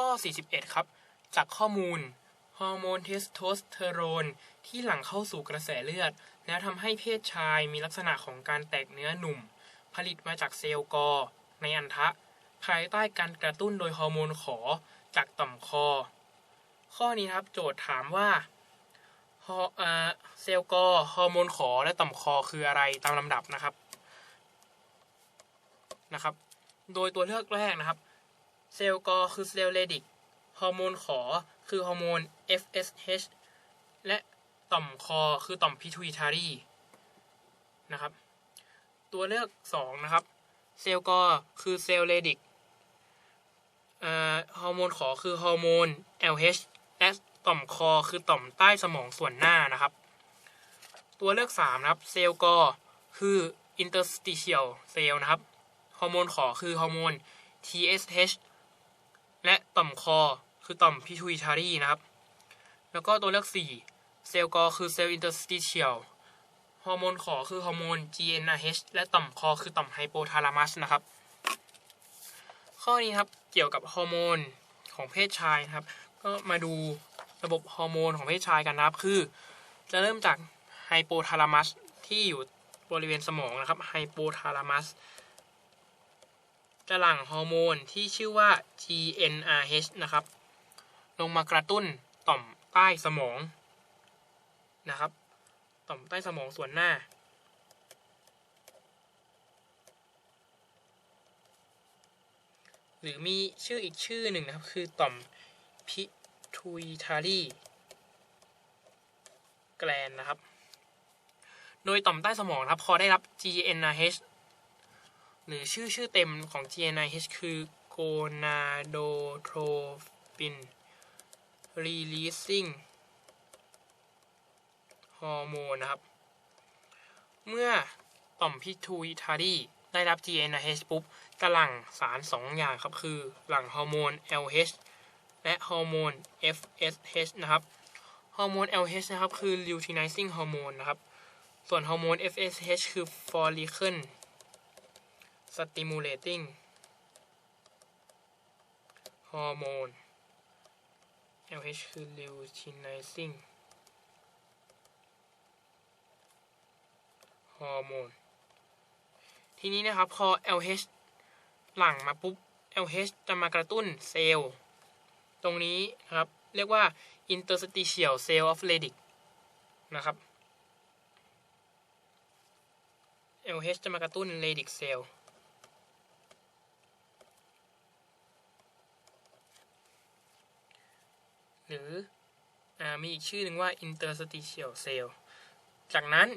ข้อ 41 ครับ จากข้อมูลฮอร์โมนเทสโทสเตอโรนที่หลั่งเข้าสู่กระแสเลือด แล้วทำให้เพศชายมีลักษณะของการแตกเนื้อหนุ่ม ผลิตมาจากเซลล์กอ ในอันทะ ภายใต้การกระตุ้นโดยฮอร์โมนขอจากต่อมคอ ข้อนี้ครับโจทย์ถามว่าเอ่อเซลล์กอฮอร์โมนขอและต่อมคอคืออะไรตามลำดับนะครับนะครับ โดยตัวเลือกแรกนะครับ เซลล์กอคือเซลล์เลดิก ฮอร์โมนขอคือฮอร์โมน FSH และต่อมคอคือต่อมพิทูอิทารีนะครับ ตัวเลือก 2 นะครับ เซลล์กอคือเซลล์เลดิกอ่อฮอร์โมนขอคือฮอร์โมน LH และต่อมคอคือต่อมใต้สมองส่วนหน้านะครับ ตัวเลือก 3 นะครับ เซลล์กอคือ interstitial cell นะครับ ฮอร์โมนขอคือฮอร์โมน TSH และต่อมคอ คือต่อมพิทูอิทารีนะครับ แล้วก็ตัวเลือก 4 เซลล์กอคือเซลล์อินเตอร์สติเชียลฮอร์โมนขอคือฮอร์โมน GnRH และต่อมคอคือต่อมไฮโปทาลามัสนะครับ ข้อนี้ครับเกี่ยวกับฮอร์โมนของเพศชายนะครับ ก็มาดูระบบฮอร์โมนของเพศชายกันนะครับคือ จะเริ่มจากไฮโปทาลามัสที่อยู่บริเวณสมองนะครับไฮโปทาลามัส จะหลั่งฮอร์โมนที่ชื่อว่า GnRH นะครับ ลงมากระตุ้นต่อมใต้สมองนะครับ ต่อมใต้สมองส่วนหน้า หรือมีชื่ออีกชื่อหนึ่งนะครับ คือต่อมพิทูอิทารีแกลนนะครับ โดยต่อมใต้สมองครับ พอได้รับ GnRH หรือชื่อชื่อเต็มของ GnRH คือ gonadotropin releasing ฮอร์โมนนะครับ เมื่อต่อมพิทูอิทารีได้รับ GnRH ปุ๊บจะหลั่งสาร 2 อย่างครับ คือหลั่งฮอร์โมน LH และฮอร์โมน FSH นะครับ ฮอร์โมน LH นะครับ คือ luteinizing ฮอร์โมนนะครับ ส่วนฮอร์โมน FSH คือ follicle stimulating ฮอร์โมน LH คือ luteinizing ฮอร์โมนทีนี้นะครับ พอ LH หลั่งมาปุ๊บ LH จะมากระตุ้นเซลล์ตรงนี้นะครับ เรียกว่า interstitial cell of Leydig นะครับ LH จะมากระตุ้น Leydig cell รืออมีอีกชื่อหนึ่งว่า interstitial cell จากนั้น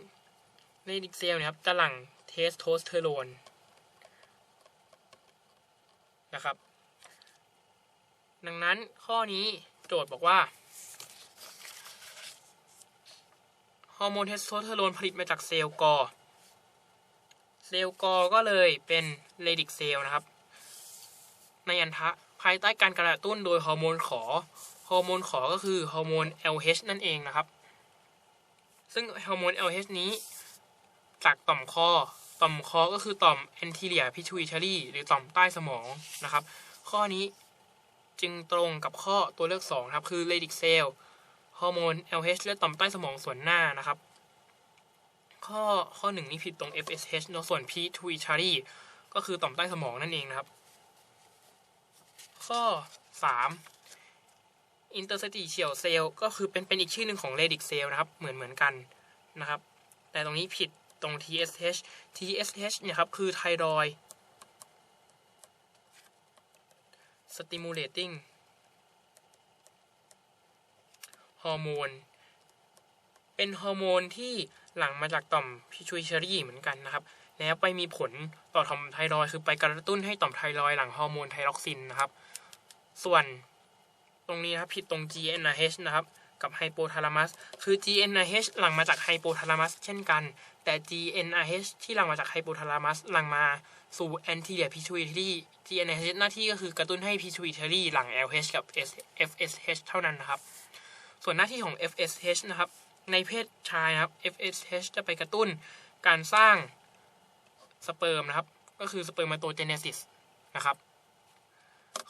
Leydig cell เนี่ยครับจะหลังเทสโทสเตอโรนนะครับ ดังนั้นข้อนี้โจทย์บอกว่าฮอร์โมนเทสโทสเตอโรนผลิตมาจากเซลล์กอ เซลล์กอก็เลยเป็นเลดิกเซลล์นะครับ ในอันทะ ภายใต้การกระตุ้นโดยฮอร์โมนขอ ฮอร์โมนขอก็คือฮอร์โมน LH นั่นเองนะครับ ซึ่งฮอร์โมน LH นี้จากต่อมคอ ต่อมคอก็คือต่อม anterior pituitary หรือต่อมใต้สมองนะครับ ข้อนี้จึงตรงกับข้อตัวเลือก2ครับ คือ Leydig cell ฮอร์โมน LH และต่อมใต้สมองส่วนหน้านะครับ ข้อข้อหนึ่งนี้ผิดตรง FSH เนอะส่วน pituitary ก็คือต่อมใต้สมองนั่นเองนะครับ ข้อ 3 interstitial cell ก็คือเป็นเป็นอีกชื่อหนึ่งของ Leydig cell นะครับ เหมือนเหมือนกันนะครับ แต่ตรงนี้ผิดตรง TSH TSH เนี่ยครับ คือไทรอย stimulating ฮอร์โมน เป็นฮอร์โมนที่หลั่งมาจากต่อมพิชูชารีเหมือนกันนะครับ แล้วไปมีผลต่อต่อมไทรอยคือไปกระตุ้นให้ต่อมไทรอยหลั่งฮอร์โมนไทรอกซินนะครับ ส่วนตรงนี้นะครับผิดตรง GnRH นะครับ กับไฮโปทาลามัสคือ GnRH หลั่งมาจากไฮโปทาลามัสเช่นกัน แต่ GnRH ที่หลั่งมาจากไฮโปทาลามัสหลั่งมาสู่ anterior pituitary GnRH หน้าที่ก็คือกระตุ้นให้ pituitary หลั่ง LH กับ FSH เท่านั้นนะครับ ส่วนหน้าที่ของ FSH นะครับ ในเพศชายครับ FSH จะไปกระตุ้นการสร้างสเปิร์มนะครับ ก็คือสเปิร์มาโตเจเนซิสนะครับ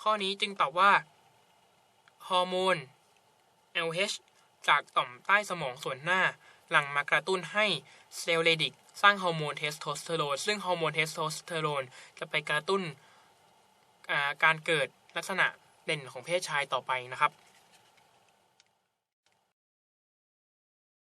ข้อนี้จึงตอบว่า ฮอร์โมน LH จากต่อมใต้สมองส่วนหน้า หลั่งมากระตุ้นให้เซลล์เลดิกสร้างฮอร์โมนเทสโทสเตอโรน ซึ่งฮอร์โมนเทสโทสเตอโรนจะไปกระตุ้นการเกิดลักษณะเด่นของเพศชายต่อไปนะครับ